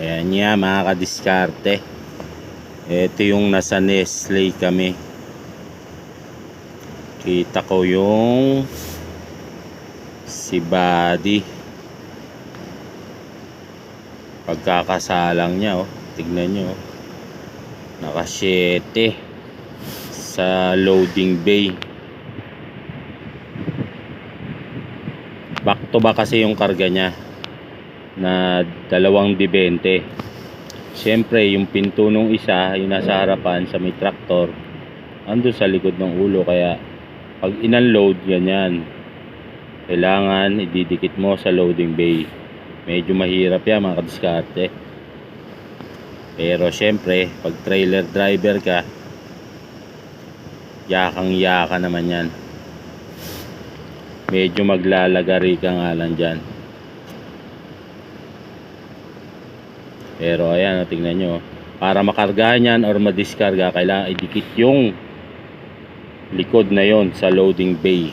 Ayan niya mga kadiskarte. Ito yung nasa Nestle kami. Kita ko yung si Buddy. Pagkakasalang niya oh. Tignan nyo oh. Naka 7 sa loading bay. Back to back kasi yung karga niya na dalawang dibente. Siyempre, yung pinto nung isa, yung nasa harapan sa may traktor, ando sa likod ng ulo. Kaya, pag in-unload, ganyan. Kailangan ididikit mo sa loading bay. Medyo mahirap yan, mga kadiskarte. Pero, siyempre, pag trailer driver ka, yakang-yaka naman yan. Medyo maglalagari ka nga lang dyan. Pero ayan, tingnan nyo. Para makargahan yan or madiskarga, kailangan idikit yung likod na yon sa loading bay.